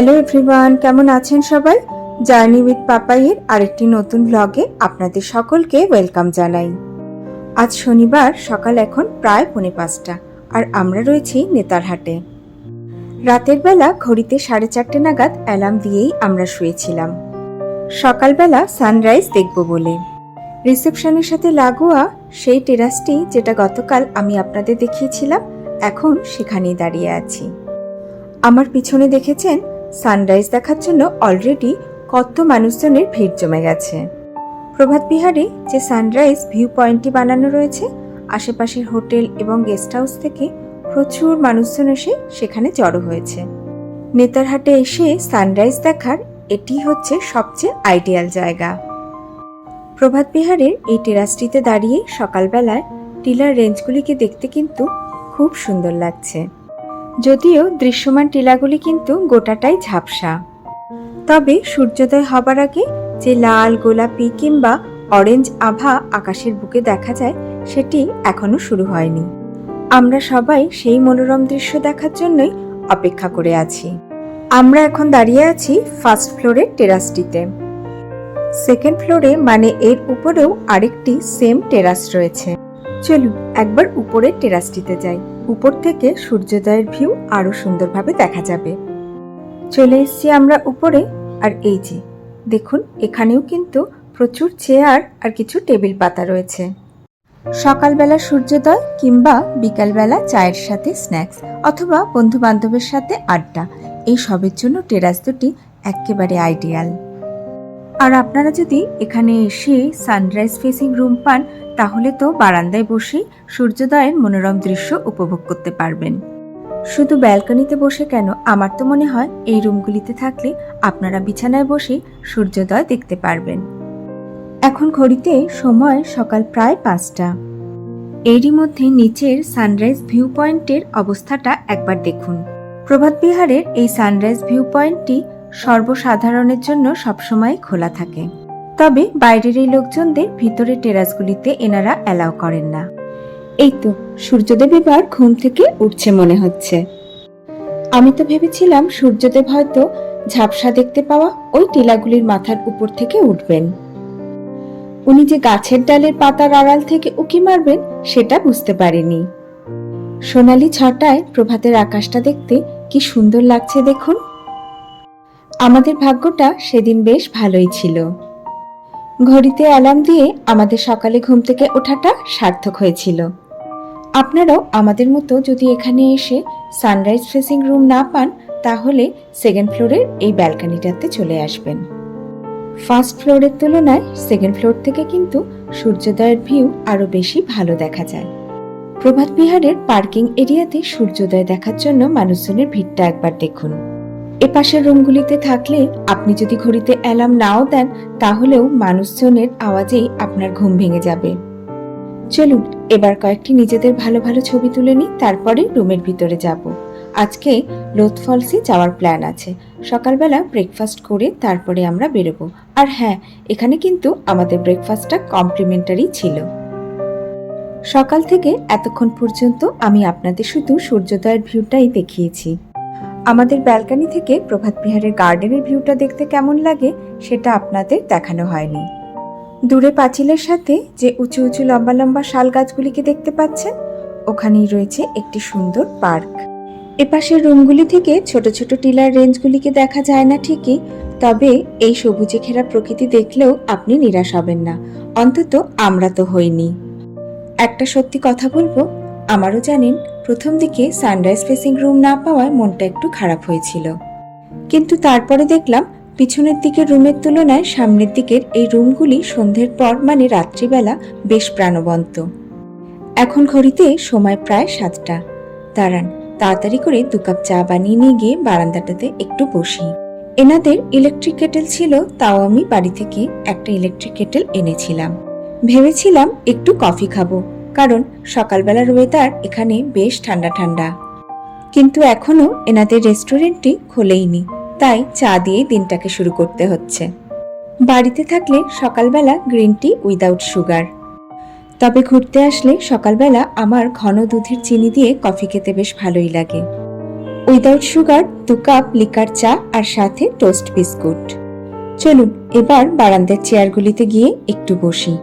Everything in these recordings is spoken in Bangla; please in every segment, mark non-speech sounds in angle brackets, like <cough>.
হ্যালো এভরিওয়ান, কেমন আছেন সবাই? জার্নি উইথ পাপাইয়ের আরেকটি নতুন ব্লগে আপনাদের সকলকে ওয়েলকাম জানাই। আজ শনিবার, সকাল এখন প্রায় পৌনে পাঁচটা, আর আমরা রয়েছি নেতারহাটে রাতের বেলা ঘড়িতে সাড়ে চারটে নাগাদ অ্যালার্ম দিয়েই আমরা শুয়েছিলাম। সকালবেলা সানরাইজ দেখব বলে। রিসেপশনের সাথে লাগোয়া সেই টেরাসটি যেটা গতকাল আমি আপনাদের দেখিয়েছিলাম, এখন সেখানেই দাঁড়িয়ে আছি। আমার পিছনে দেখেছেন সানরাইজ দেখার জন্য অলরেডি কত মানুষজনের ভিড় জমে গেছে। প্রভাত বিহারে যে সানরাইজ ভিউ পয়েন্টটি বানানো রয়েছে, আশেপাশের হোটেল এবং গেস্ট হাউস থেকে প্রচুর মানুষজন এসে সেখানে জড়ো হয়েছে। নেতারহাটে এসে সানরাইজ দেখার এটি হচ্ছে সবচেয়ে আইডিয়াল জায়গা। প্রভাত বিহারের এই টেরাসটিতে দাঁড়িয়ে সকালবেলায় টিলার রেঞ্জগুলিকে দেখতে কিন্তু খুব সুন্দর লাগছে। যদিও দৃশ্যমান টিলাগুলি কিন্তু গোটাটাই ঝাপসা। তবে সূর্যোদয় হবার আগে যে লাল, গোলাপি কিংবা অরেঞ্জ আভা আকাশের বুকে দেখা যায়, সেটি এখনও শুরু হয়নি। আমরা সবাই সেই মনোরম দৃশ্য দেখার জন্যই অপেক্ষা করে আছি। আমরা এখন দাঁড়িয়ে আছি ফার্স্ট ফ্লোরের টেরাসটিতে। সেকেন্ড ফ্লোরে মানে এর উপরেও আরেকটি সেম টেরাস রয়েছে। চলুন একবার উপরের টেরাসটিতে যাই। উপর থেকে সূর্যোদয়ের ভিউ আরও সুন্দরভাবে দেখা যাবে। চলে এসেছি আমরা উপরে, আর এই যে, দেখুন, এখানেও কিন্তু প্রচুর চেয়ার আর কিছু টেবিল পাতা রয়েছে। সকালবেলা সূর্যোদয় কিংবা বিকালবেলা চায়ের সাথে স্ন্যাক্স অথবা বন্ধু বান্ধবের সাথে আড্ডা, এই সবের জন্য টেরাস দুটি একেবারে আইডিয়াল। আর আপনারা যদি এখানে এসে সানরাইজ ফেসিং রুম পান, তাহলে তো বারান্দায় বসেই সূর্যোদয়ের মনোরম দৃশ্য উপভোগ করতে পারবেন। শুধু ব্যালকনিতে বসে কেন? আমার তো মনে হয় এই রুমগুলিতে থাকলে আপনারা বিছানায় বসে সূর্যোদয় দেখতে পারবেন। এখন ঘড়িতে সময় সকাল প্রায় পাঁচটা। এরই মধ্যে নিচের সানরাইজ ভিউ পয়েন্টের অবস্থাটা একবার দেখুন। প্রভাত বিহারের এই সানরাইজ ভিউ পয়েন্টটি সর্বসাধারণের জন্য সবসময় খোলা থাকে। তবে বাইরের এই লোকজনদের ভিতরে টেরাসগুলিতে এনারা অ্যালাউ করেন না। এই তো সূর্যদেব এবার ঘুম থেকে উঠছে মনে হচ্ছে। আমি তো ভেবেছিলাম সূর্যদেব হয়তো ঝাপসা দেখতে পাওয়া ওই টিলাগুলির মাথার উপর থেকে উঠবেন। উনি যে গাছের ডালের পাতার আড়াল থেকে উকি মারবেন, সেটা বুঝতে পারিনি। সোনালি ছটায় প্রভাতের আকাশটা দেখতে কি সুন্দর লাগছে দেখুন। আমাদের ভাগ্যটা সেদিন বেশ ভালোই ছিল। ঘড়িতে অ্যালার্ম দিয়ে আমাদের সকালে ঘুম থেকে ওঠাটা সার্থক হয়েছিল। আপনারাও আমাদের মতো যদি এখানে এসে সানরাইজ ফেসিং রুম না পান, তাহলে সেকেন্ড ফ্লোরের এই ব্যালকনিটাতে চলে আসবেন। ফার্স্ট ফ্লোরের তুলনায় সেকেন্ড ফ্লোর থেকে কিন্তু সূর্যোদয়ের ভিউ আরও বেশি ভালো দেখা যায়। প্রভাত বিহারের পার্কিং এরিয়াতে সূর্যোদয় দেখার জন্য মানুষজনের ভিড়টা একবার দেখুন। এপাশের রুমগুলিতে থাকলে আপনি যদি ঘড়িতে অ্যালার্ম নাও দেন, তাহলেও মানুষজনের আওয়াজেই আপনার ঘুম ভেঙে যাবে। চলুন, এবার কয়েকটি নিজেদের ভালো ভালো ছবি তুলে নিই, তারপরে রুমের ভিতরে যাব। আজকে লোথ ফলসে যাওয়ার প্ল্যান আছে। সকালবেলা ব্রেকফাস্ট করে তারপরে আমরা বেরোবো। আর হ্যাঁ এখানে কিন্তু আমাদের ব্রেকফাস্টটা কমপ্লিমেন্টারি ছিল। সকাল থেকে এতক্ষণ পর্যন্ত আমি আপনাদের শুধু সূর্যোদয়ের ভিউটাই দেখিয়েছি। আমাদের ব্যালকানি থেকে প্রভাত বিহারের গার্ডেনের ভিউটা দেখতে কেমন লাগে সেটা আপনাদের দেখানো হয়নি। দূরে পাঁচিলের সাথে যে উঁচু উঁচু লম্বা লম্বা শাল গাছগুলিকে দেখতে পাচ্ছেন, ওখানেই রয়েছে একটি সুন্দর পার্ক। এপাশের রুমগুলি থেকে ছোট ছোট টিলার রেঞ্জগুলিকে দেখা যায় না ঠিকই, তবে এই সবুজে ঘেরা প্রকৃতি দেখলেও আপনি নিরাশ হবেন না, অন্তত আমরা তো হইনি। একটা সত্যি কথা বলব, আমারও জানেন প্রথম দিকে সানরাইজ ফেসিং রুম না পাওয়ায় মনটা একটু খারাপ হয়েছিল। কিন্তু তারপরে দেখলাম, পিছনের দিকের রুমের তুলনায় সামনের দিকের এই রুমগুলি সন্ধ্যের পর মানে রাত্রিবেলা বেশ প্রাণবন্ত। এখন ঘড়িতে সময় প্রায় সাতটা। দাঁড়ান, তাড়াতাড়ি করে দু কাপ চা বানিয়ে নিয়ে গিয়ে বারান্দাটাতে একটু বসি। এনাদের ইলেকট্রিক কেটেল ছিল, তাও আমি বাড়ি থেকে একটা ইলেকট্রিক কেটেল এনেছিলাম। ভেবেছিলাম একটু কফি খাব। কারণ সকালবেলার ওয়েদার এখানে বেশ ঠান্ডা ঠান্ডা। কিন্তু এখনও এনাদের রেস্টুরেন্টটি খোলেইনি, তাই চা দিয়ে দিনটাকে শুরু করতে হচ্ছে। বাড়িতে থাকলে সকালবেলা গ্রিন টি উইদাউট সুগার। তবে ঘুরতে আসলে সকালবেলা আমার ঘন দুধের চিনি দিয়ে কফি খেতে বেশ ভালোই লাগে। উইদাউট সুগার দু কাপ লিকার চা আর সাথে টোস্ট বিস্কুট। চলুন, এবার বারান্দার চেয়ারগুলিতে গিয়ে একটু বসি।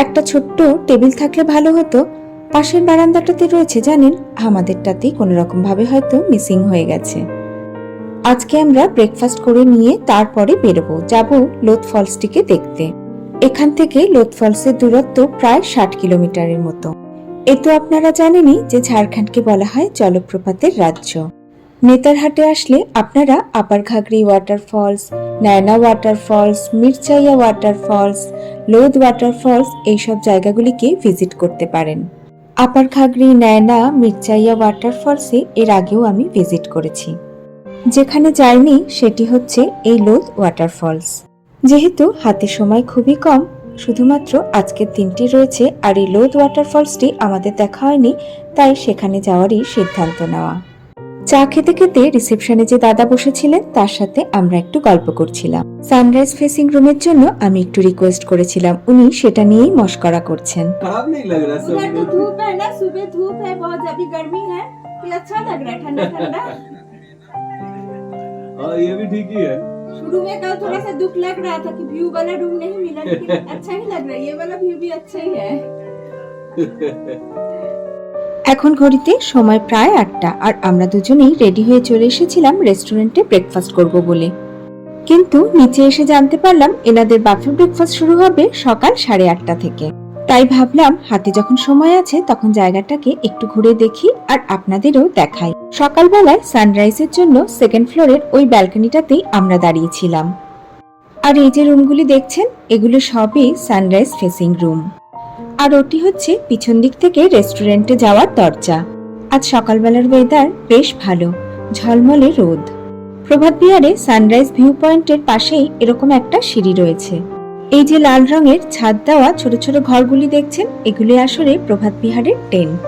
একটা ছোট্ট টেবিল থাকলে ভালো হতো। পাশের বারান্দাটাতে রয়েছে, জানেন? আমাদেরটাতেই কোনো রকম ভাবে হয়তো মিসিং হয়ে গেছে। আজকে আমরা ব্রেকফাস্ট করে নিয়ে তারপরে বেরোবো। যাব লোথ ফলসটিকে দেখতে। এখান থেকে লোথ ফলসের দূরত্ব প্রায় ষাট কিলোমিটারের মতো। এ তো আপনারা জানেনই যে ঝাড়খণ্ডকে বলা হয় জলপ্রপাতের রাজ্য। নেতারহাটে আসলে আপনারা upper Ghaghri waterfalls Nayna waterfalls Mirchaiya waterfalls Lodh water waterfalls এইসব জায়গাগুলিকে ভিজিট করতে পারেন। আপার ঘাগরি, নায়না, মির্চাইয়া ওয়াটারফলসে এর আগেও আমি ভিজিট করেছি। যেখানে যাইনি সেটি হচ্ছে এই লোদ ওয়াটারফলস যেহেতু হাতে সময় খুবই কম, শুধুমাত্র আজকের দিনটি রয়েছে আর এই লোদ ওয়াটারফলসটি আমাদের দেখা হয়নি, তাই সেখানে যাওয়ারই সিদ্ধান্ত নেওয়া। চা খেতে খেতে রিসেপশনে যে দাদা বসেছিলেন তার সাথে আমরা একটু গল্প করছিলাম সানরাইজ ফেসিং রুমের জন্য আমি একটু রিকোয়েস্ট করেছিলাম উনি সেটা নিয়েই মস্করা করছেন खराब नहीं लग रहा उधर तो सब धूप है ना सुबह धूप है बहुत अभी गर्मी है तो अच्छा लग रहा है ठंडा ठंडा हाँ ये भी ठीक ही है शुरू में कल थोड़ा सा दुख लग रहा था कि व्यू वाला रूम नहीं मिला लेकिन अच्छा ही लग रहा है ये वाला व्यू भी अच्छा ही है <laughs> এখন ঘড়িতে সময় প্রায় আটটা আর আমরা দুজনেই রেডি হয়ে চলে এসেছিলাম রেস্টুরেন্টে ব্রেকফাস্ট করব বলে। কিন্তু নিচে এসে জানতে পারলাম এনাদের বাফে ব্রেকফাস্ট শুরু হবে সকাল সাড়ে আটটা থেকে। তাই ভাবলাম, হাতে যখন সময় আছে, তখন জায়গাটাকে একটু ঘুরে দেখি আর আপনাদেরও দেখাই। সকালবেলায় সানরাইজের জন্য সেকেন্ড ফ্লোরের ওই ব্যালকনিটাতেই আমরা দাঁড়িয়েছিলাম। আর এই যে রুমগুলি দেখছেন, এগুলো সবই সানরাইজ ফেসিং রুম আর ওটি হচ্ছে পিছন দিক থেকে রেস্টুরেন্টে যাওয়ার দরজা। আজ সকালবেলার ওয়েদার বেশ ভালো, ঝলমলে রোদ। প্রভাত বিহারে সানরাইজ ভিউ পয়েন্টের পাশেই এরকম একটা সিঁড়ি রয়েছে। এই যে লাল রঙের ছাদ দেওয়া ছোট ছোট ঘরগুলি দেখছেন এগুলি আসলে প্রভাত বিহারের টেন্ট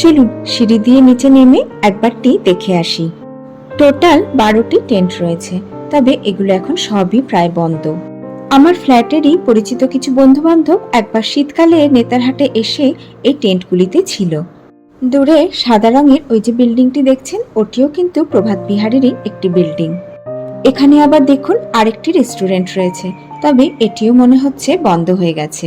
চলুন সিঁড়ি দিয়ে নিচে নেমে একবারটি দেখে আসি। টোটাল বারোটি টেন্ট রয়েছে, তবে এগুলো এখন সবই প্রায় বন্ধ। আমার ফ্ল্যাটেরই পরিচিত কিছু বন্ধু বান্ধব একবার শীতকালে নেতারহাটে এসে এই টেন্টগুলিতে ছিল। দূরে সাদা রঙের ওই যে বিল্ডিংটি দেখছেন, ওটিও কিন্তু প্রভাত বিহারেরই একটি বিল্ডিং। এখানে আবার দেখুন আরেকটি রেস্টুরেন্ট রয়েছে, তবে এটিও মনে হচ্ছে বন্ধ হয়ে গেছে।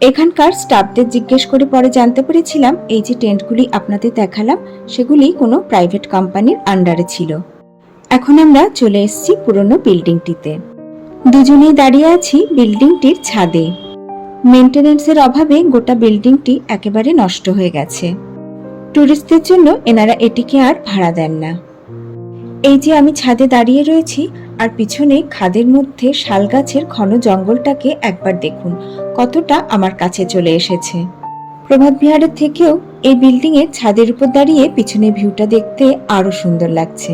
এখানকার স্টাফদের জিজ্ঞেস করে পরে জানতে পেরেছিলাম, এই যে টেন্টগুলি আপনাদের দেখালাম, সেগুলি কোনো প্রাইভেট কোম্পানির আন্ডারে ছিল। এখন আমরা চলে এসেছি পুরনো বিল্ডিংটিতে। দুজনেই দাঁড়িয়ে আছি বিল্ডিংটির ছাদে। মেনটেনেন্সের অভাবে গোটা বিল্ডিংটি একেবারে নষ্ট হয়ে গেছে। টুরিস্টদের জন্য এনারা এটিকে আর ভাড়া দেন না। এই যে আমি ছাদে দাঁড়িয়ে রয়েছি, আর পিছনে খাদের মধ্যে শাল গাছের ঘন জঙ্গলটাকে একবার দেখুন, কতটা আমার কাছে চলে এসেছে। প্রভাত বিহারের থেকেও এই বিল্ডিং এর ছাদের উপর দাঁড়িয়ে পিছনে ভিউটা দেখতে আরও সুন্দর লাগছে।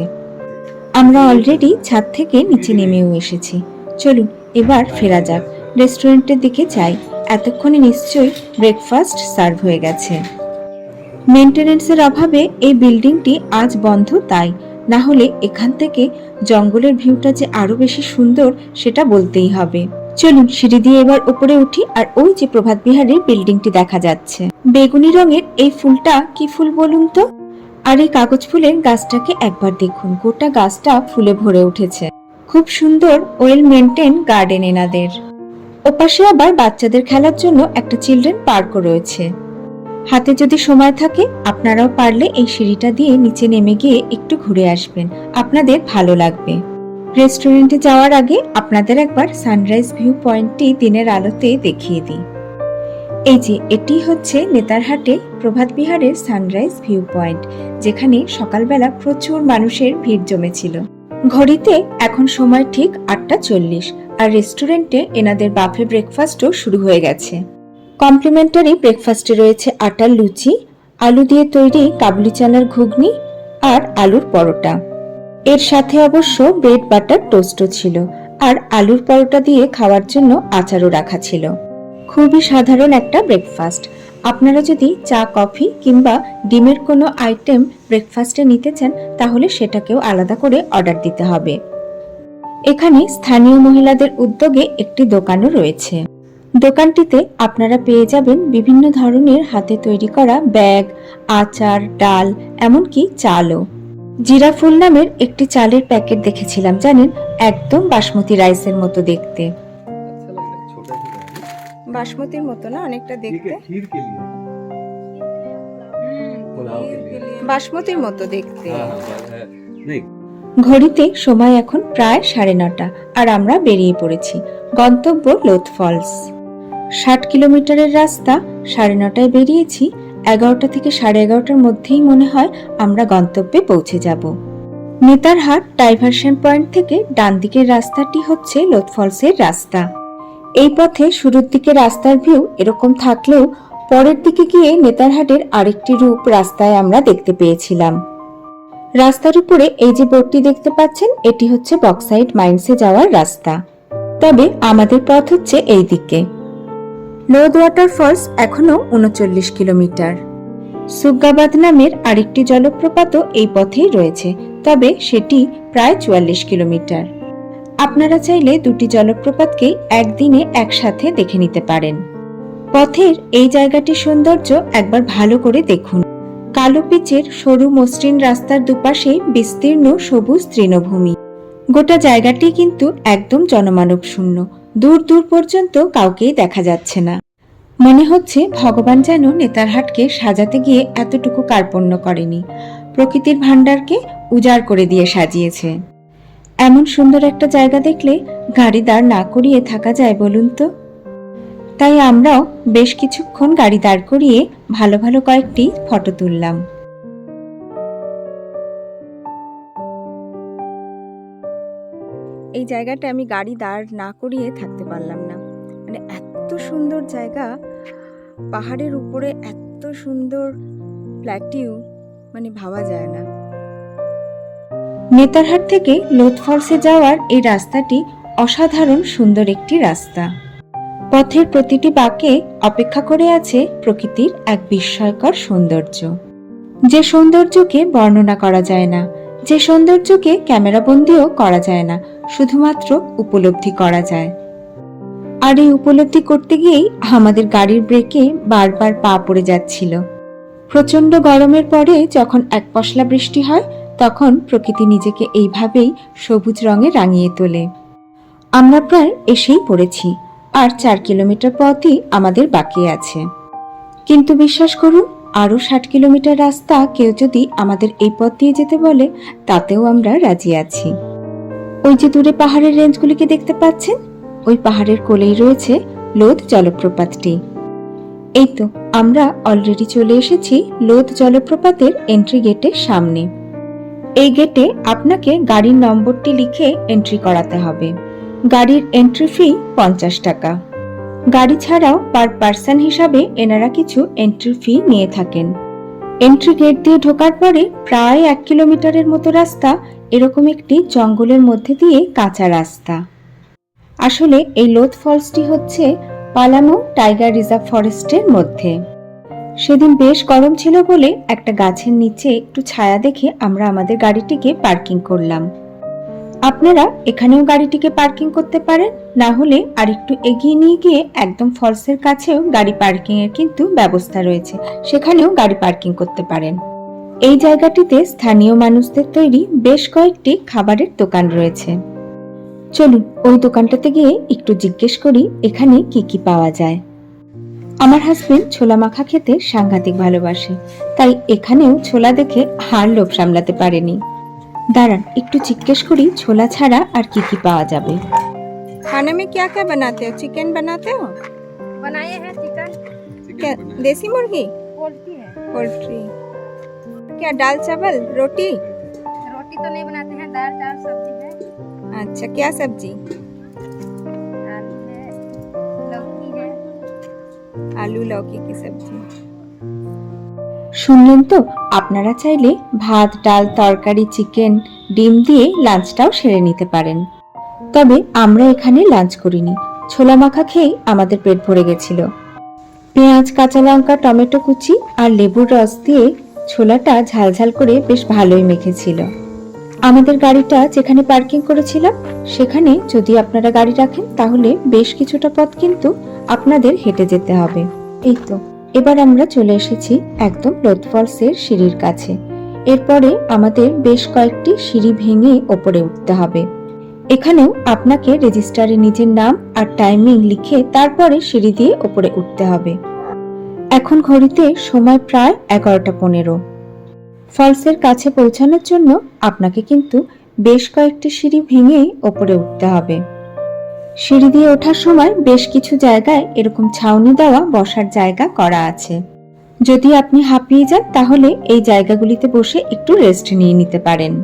আমরা অলরেডি ছাদ থেকে নিচে নেমেও এসেছি। চলুন, এবার ফেরা যাক। রেস্টুরেন্টের দিকে যাই। এতক্ষণে নিশ্চয়ই ব্রেকফাস্ট সার্ভ হয়ে গেছে। মেনটেনেন্সের অভাবে এই বিল্ডিংটি আজ বন্ধ, তাই না হলে এখান থেকে জঙ্গলের ভিউটা যে আরও বেশি সুন্দর, সেটা বলতেই হবে। চলুন, সিঁড়ি দিয়ে এবার উপরে উঠি আর ওই যে প্রভাত বিহারের বিল্ডিংটি দেখা যাচ্ছে। বেগুনি রঙের এই ফুলটা কি ফুল বলুন তো? আর এই কাগজ ফুলের গাছটাকে একবার দেখুন। গোটা গাছটা ফুলে ভরে উঠেছে। খুব সুন্দর ওয়েল মেনটেন গার্ডেন এনাদের। ওপাশে আবার বাচ্চাদের খেলার জন্য একটা চিলড্রেন পার্কও রয়েছে। হাতে যদি সময় থাকে, আপনারাও পারলে এই সিঁড়িটা দিয়ে নিচে নেমে গিয়ে একটু ঘুরে আসবেন। আপনাদের ভালো লাগবে। রেস্টুরেন্টে যাওয়ার আগে আপনাদের একবার সানরাইজ ভিউ পয়েন্টটি দিনের আলোতে দেখিয়ে দিই। এই যে, এটি হচ্ছে নেতারহাটে প্রভাত বিহারের সানরাইজ ভিউ পয়েন্ট যেখানে সকালবেলা প্রচুর মানুষের ভিড় জমেছিল। ঘড়িতে এখন সময় ঠিক আটটা চল্লিশ, আর রেস্টুরেন্টে এনাদের বাফে ব্রেকফাস্টও শুরু হয়ে গেছে। কমপ্লিমেন্টারি ব্রেকফাস্টে রয়েছে আটার লুচি, আলু দিয়ে তৈরি কাবলি চানার ঘুগনি আর আলুর পরোটা। এর সাথে অবশ্য ব্রেড বাটার টোস্টও ছিল, আর আলুর পরোটা দিয়ে খাওয়ার জন্য আচারও রাখা ছিল। খুবই সাধারণ একটা ব্রেকফাস্ট আপনারা যদি চা, কফি কিংবা ডিমের কোনো আইটেম ব্রেকফাস্টে নিতে চান, তাহলে সেটাকেও আলাদা করে অর্ডার দিতে হবে। এখানে স্থানীয় মহিলাদের উদ্যোগে একটি দোকানও রয়েছে। দোকানটিতে আপনারা পেয়ে যাবেন বিভিন্ন ধরনের হাতে তৈরি করা ব্যাগ, আচার, ডাল, এমনকি চালও। জিরা ফুল নামের একটি চালের প্যাকেট দেখেছিলাম, জানেন? একদম বাসমতি রাইসের মতো দেখতে। বাসমতির মতো না অনেকটা দেখতে? বাসমতির মতো দেখতে। ঘড়িতে সময় এখন প্রায় সাড়ে নটা আর আমরা বেরিয়ে পড়েছি গন্তব্য লোথ ফলস। ষাট কিলোমিটারের রাস্তা সাড়ে নটায় বেরিয়েছি এগারোটা থেকে সাড়ে এগারোটার মধ্যেই মনে হয় আমরা গন্তব্যে পৌঁছে যাব। নেতারহাট ডাইভার্সন পয়েন্ট থেকে ডান দিকের রাস্তাটি হচ্ছে লোথফলসের রাস্তা। এই পথে শুরুর দিকে রাস্তার ভিউ এরকম থাকলেও পরের দিকে গিয়ে নেতারহাটের আরেকটি রূপ রাস্তায় আমরা দেখতে পেয়েছিলাম। রাস্তার উপরে এই যে বোর্ডটি দেখতে পাচ্ছেন, এটি হচ্ছে বক্সাইড মাইন্সে যাওয়ার রাস্তা। তবে আমাদের পথ হচ্ছে এই দিকে লোদ ওয়াটার ফলস এখনও উনচল্লিশ কিলোমিটার। সুগাবাদ নামের আরেকটি জলপ্রপাতও এই পথেই রয়েছে, তবে সেটি প্রায় চুয়াল্লিশ কিলোমিটার। আপনারা চাইলে দুটি জলপ্রপাতকেই একদিনে একসাথে দেখে নিতে পারেন। পথের এই জায়গাটির সৌন্দর্য একবার ভালো করে দেখুন। কালো পিচের সরু মসৃণ রাস্তার দুপাশে বিস্তীর্ণ সবুজ তৃণভূমি। গোটা জায়গাটি কিন্তু একদম জনমানব শূন্য। দূর দূর পর্যন্ত কাউকেই দেখা যাচ্ছে না। মনে হচ্ছে ভগবান যেন নেতারহাটকে সাজাতে গিয়ে এতটুকু কার্পণ্য করেনি। প্রকৃতির ভাণ্ডারকে উজাড় করে দিয়ে সাজিয়েছে। এমন সুন্দর একটা জায়গা দেখলে গাড়ি দাঁড় না করিয়ে থাকা যায় বলুন তো? তাই আমরাও বেশ কিছুক্ষণ গাড়ি দাঁড় করিয়ে ভালো ভালো কয়েকটি ফটো তুললাম। এই জায়গাটা আমি গাড়ি দাঁড় না করিয়ে থাকতে পারলাম না। মানে এত সুন্দর জায়গা, পাহাড়ের উপরে এত সুন্দর প্ল্যাটিউ মানে ভাবা যায় না। নেতারহাট থেকে লোথ ফলসে যাওয়ার এই রাস্তাটি অসাধারণ সুন্দর একটি রাস্তা। পথের প্রতিটি বাঁকে অপেক্ষা করে আছে প্রকৃতির এক বিস্ময়কর সৌন্দর্য। যে সৌন্দর্যকে বর্ণনা করা যায় না, যে সৌন্দর্যকে ক্যামেরাবন্দিও করা যায় না, শুধুমাত্র উপলব্ধি করা যায়। আর এই উপলব্ধি করতে গিয়েই আমাদের গাড়ির ব্রেকে বারবার পা পড়ে যাচ্ছিল। প্রচণ্ড গরমের পরে যখন এক পশলা বৃষ্টি হয় তখন প্রকৃতি নিজেকে এইভাবেই সবুজ রঙে রাঙিয়ে তোলে। আমরা প্রায় এসেই পড়েছি, আর চার কিলোমিটার পথই আমাদের বাকি আছে। কিন্তু বিশ্বাস করুন, আরও ষাট কিলোমিটার রাস্তা কেউ যদি আমাদের এই পথ দিয়ে যেতে বলে, তাতেও আমরা রাজি আছি। ওই যে দূরে পাহাড়ের রেঞ্জগুলিকে দেখতে পাচ্ছেন? ওই পাহাড়ের কোলেই রয়েছে লোধ জলপ্রপাতটি। এই তো, আমরা অলরেডি চলে এসেছি লোধ জলপ্রপাতের এন্ট্রি গেটের সামনে। এই গেটে আপনাকে গাড়ির নম্বরটি লিখে এন্ট্রি করাতে হবে। গাড়ির এন্ট্রি ফি পঞ্চাশ টাকা। গাড়ি ছাড়াও পার পার্সন হিসাবে এনারা কিছু এন্ট্রি ফি নিয়ে থাকেন। এন্ট্রি গেট দিয়ে ঢোকার পরে প্রায় এক কিলোমিটারের মতো রাস্তা এরকম একটি জঙ্গলের মধ্যে দিয়ে কাঁচা রাস্তা। আসলে এই লোথ ফলসটি হচ্ছে পালামো টাইগার রিজার্ভ ফরেস্টের মধ্যে। সেদিন বেশ গরম ছিল বলে একটা গাছের নিচে একটু ছায়া দেখে আমরা আমাদের গাড়িটিকে পার্কিং করলাম। আপনারা এখানেও গাড়িটিকে পার্কিং করতে পারেন, না হলে আর একটু এগিয়ে নিয়ে গিয়ে একদম ফলসের কাছেও গাড়ি পার্কিং এর কিন্তু ব্যবস্থা রয়েছে, সেখানেও গাড়ি পার্কিং করতে পারেন। এই জায়গাটিতে স্থানীয় মানুষদের তৈরি বেশ কয়েকটি খাবারের দোকান রয়েছে। চলুন, ওই দোকানটাতে গিয়ে একটু জিজ্ঞেস করি, এখানে কি কি পাওয়া যায়। আমার হাজবেন্ড ছোলা মাখা খেতে সাংঘাতিক ভালোবাসে তাই এখানেও ছোলা দেখে হার লোভ সামলাতে পারেনি দাঁড়ান একটু জিজ্ঞেস করি ছোলা ছাড়া আর কি কি পাওয়া যাবে खाने में क्या क्या बनाते हो चिकन बनाते हो बनाए हैं चिकन क्या देसी मुर्गी पोल्ट्री है पोल्ट्री क्या दाल चावल रोटी रोटी तो नहीं बनाते हैं दाल चावल सब्जी है अच्छा क्या सब्जी আলু, লৌকি কি সবজি? শুনলেন তো? আপনারা চাইলে ভাত, ডাল, তরকারি, চিকেন, ডিম দিয়ে লাঞ্চটাও সেরে নিতে পারেন। তবে আমরা এখানে লাঞ্চ করিনি। ছোলা মাখা খেয়েই আমাদের পেট ভরে গেছিল। পেঁয়াজ, কাঁচা লঙ্কা, টমেটো কুচি আর লেবুর রস দিয়ে ছোলাটা ঝালঝাল করে বেশ ভালোই মেখেছিল। আমাদের গাড়িটা যেখানে পার্কিং করেছিলাম, সেখানে যদি আপনারা গাড়ি রাখেন, তাহলে বেশ কিছুটা পথ কিন্তু আপনাদের হেঁটে যেতে হবে। এই তো, এবার আমরা চলে এসেছি একদম লোথ ফলসের সিঁড়ির কাছে। এরপরে আমাদের বেশ কয়েকটি সিঁড়ি ভেঙে ওপরে উঠতে হবে। এখানেও আপনাকে রেজিস্টারে নিজের নাম আর টাইমিং লিখে তারপরে সিঁড়ি দিয়ে ওপরে উঠতে হবে। এখন ঘড়িতে সময় প্রায় এগারোটা পনেরো। ফলসের কাছে পৌঁছানোর জন্য আপনাকে কিন্তু বেশ কয়েকটি সিঁড়ি ভেঙেই ওপরে উঠতে হবে। সিঁড়ি দিয়ে ওঠার সময় বেশ কিছু জায়গায় এরকম ছাউনি দেওয়া বসার জায়গা করা আছে। যদি আপনি হাঁপিয়ে যান, তাহলে এই জায়গাগুলিতে বসে একটু রেস্ট নিয়ে নিতে পারেন।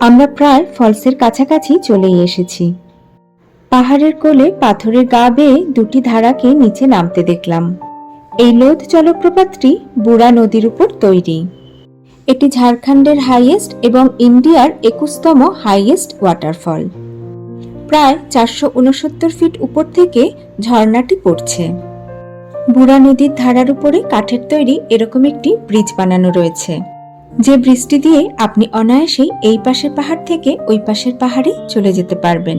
আমরা প্রায় ফলসের কাছাকাছি চলেই এসেছি। পাহাড়ের কোলে পাথরের গা বেয়ে দুটি ধারাকে নিচে নামতে দেখলাম। এই লোধ জলপ্রপাতটি বুড়া নদীর উপর তৈরি। এটি ঝাড়খণ্ডের হাইয়েস্ট এবং ইন্ডিয়ার একুশতম হাইয়েস্ট ওয়াটারফল। প্রায় চারশো উনসত্তর ফিট উপর থেকে ঝর্ণাটি পড়ছে। বুড়া নদীর ধারার উপরে কাঠের তৈরি এরকম একটি ব্রিজ বানানো রয়েছে। যে ব্রিজটি দিয়ে আপনি অনায়াসেই এই পাশের পাহাড় থেকে ওই পাশের পাহাড়ে চলে যেতে পারবেন।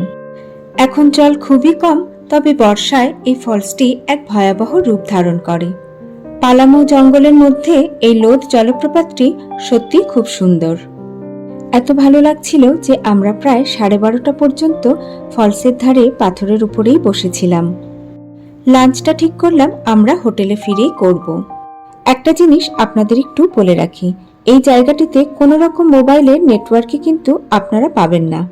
এখন জল খুবই কম, তবে বর্ষায় এই ফলসটি এক ভয়াবহ রূপ ধারণ করে। পালামো জঙ্গলের মধ্যে এই লোদ জলপ্রপাতটি সত্যি খুব সুন্দর। এত ভালো লাগছিল যে আমরা প্রায় সাড়ে বারোটা পর্যন্ত ফলসের ধারে পাথরের উপরেই বসেছিলাম। লাঞ্চটা ঠিক করলাম, আমরা হোটেলে ফিরেই করব। একটা জিনিস আপনাদের একটু বলে রাখি, এই জায়গাটিতে কোনো রকম মোবাইলের নেটওয়ার্কই কিন্তু আপনারা পাবেন না।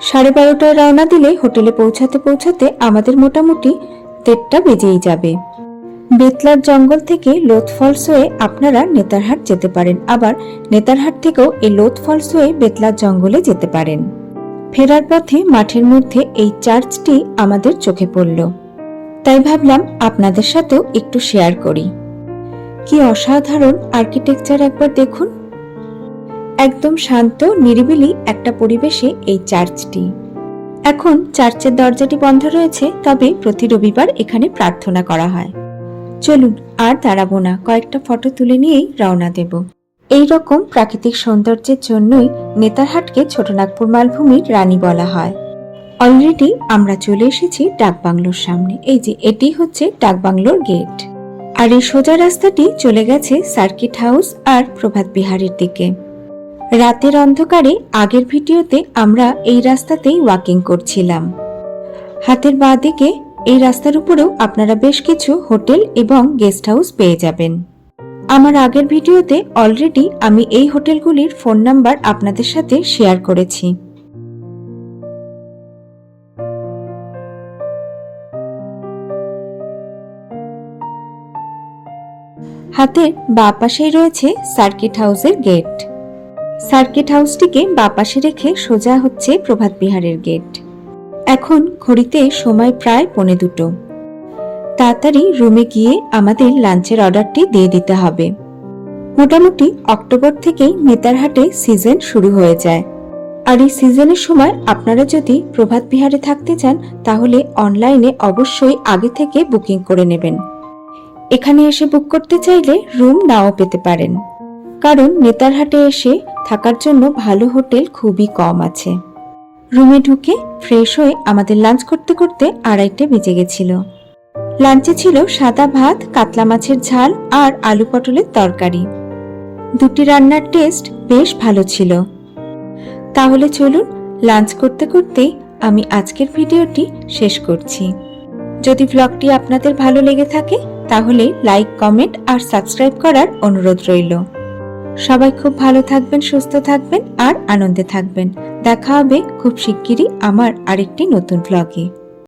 সাড়ে বারোটায় রওনা দিলে হোটেলে পৌঁছাতে পৌঁছাতে আমাদের মোটামুটি দেড়টা বেজেই যাবে। বেতলার জঙ্গল থেকে লোথ ফলস হয়ে আপনারা নেতারহাট যেতে পারেন। আবার নেতারহাট থেকেও এই লোথ ফলস হয়ে বেতলার জঙ্গলে যেতে পারেন। ফেরার পথে, মাঠের মধ্যে এই চার্চটি আমাদের চোখে পড়ল। তাই ভাবলাম আপনাদের সাথেও একটু শেয়ার করি। কি অসাধারণ আর্কিটেকচার একবার দেখুন। একদম শান্ত, নিরিবিলি একটা পরিবেশে এই চার্চটি। এখন চার্চের দরজাটি বন্ধ রয়েছে, তবে প্রতি রবিবার এখানে প্রার্থনা করা হয়। চলুন, আর দাঁড়াবো না। কয়েকটা ফটো তুলে নিয়েই রওনা দেব। এই রকম প্রাকৃতিক সৌন্দর্যের জন্যই নেতারহাটকে ছোটনাগপুর মালভূমির রানী বলা হয়। অলরেডি আমরা চলে এসেছি ডাকবাংলোর সামনে। এই যে, এটি হচ্ছে ডাকবাংলোর গেট আর এই সোজা রাস্তাটি চলে গেছে সার্কিট হাউস আর প্রভাত বিহারের দিকে। রাতের অন্ধকারে আগের ভিডিওতে আমরা এই রাস্তাতেই ওয়াকিং করছিলাম। হাতের বাঁ দিকে এই রাস্তার উপরেও আপনারা বেশ কিছু হোটেল এবং গেস্ট হাউস পেয়ে যাবেন। আমার আগের ভিডিওতে অলরেডি আমি এই হোটেলগুলির ফোন নাম্বার আপনাদের সাথে শেয়ার করেছি। হাতের বাঁ পাশেই রয়েছে সার্কিট হাউসের গেট সার্কিট হাউসটিকে বাঁ পাশে রেখে সোজা হচ্ছে প্রভাত বিহারের গেট এখন ঘড়িতে সময় প্রায় পৌনে দুটো। তাড়াতাড়ি রুমে গিয়ে আমাদের লাঞ্চের অর্ডারটি দিয়ে দিতে হবে। মোটামুটি অক্টোবর থেকেই নেতারহাটে সিজন শুরু হয়ে যায়। আর এই সিজনের সময় আপনারা যদি প্রভাত বিহারে থাকতে চান, তাহলে অনলাইনে অবশ্যই আগে থেকে বুকিং করে নেবেন। এখানে এসে বুক করতে চাইলে রুম নাও পেতে পারেন। কারণ নেতারহাটে এসে থাকার জন্য ভালো হোটেল খুবই কম আছে। রুমে ঢুকে ফ্রেশ হয়ে আমাদের লাঞ্চ করতে করতে আড়াইটে বেজে গেছিল। লাঞ্চে ছিল সাদা ভাত, কাতলা মাছের ঝাল আর আলু পটলের তরকারি। দুটি রান্নার টেস্ট বেশ ভালো ছিল। তাহলে চলুন লাঞ্চ করতে করতে আমি আজকের ভিডিওটি শেষ করছি। যদি ব্লগটি আপনাদের ভালো লেগে থাকে, তাহলে লাইক কমেন্ট আর সাবস্ক্রাইব করার অনুরোধ রইল। সবাই খুব ভালো থাকবেন, সুস্থ থাকবেন আর আনন্দে থাকবেন। দেখা হবে খুব শিগগিরই আমার আরেকটি নতুন ব্লগে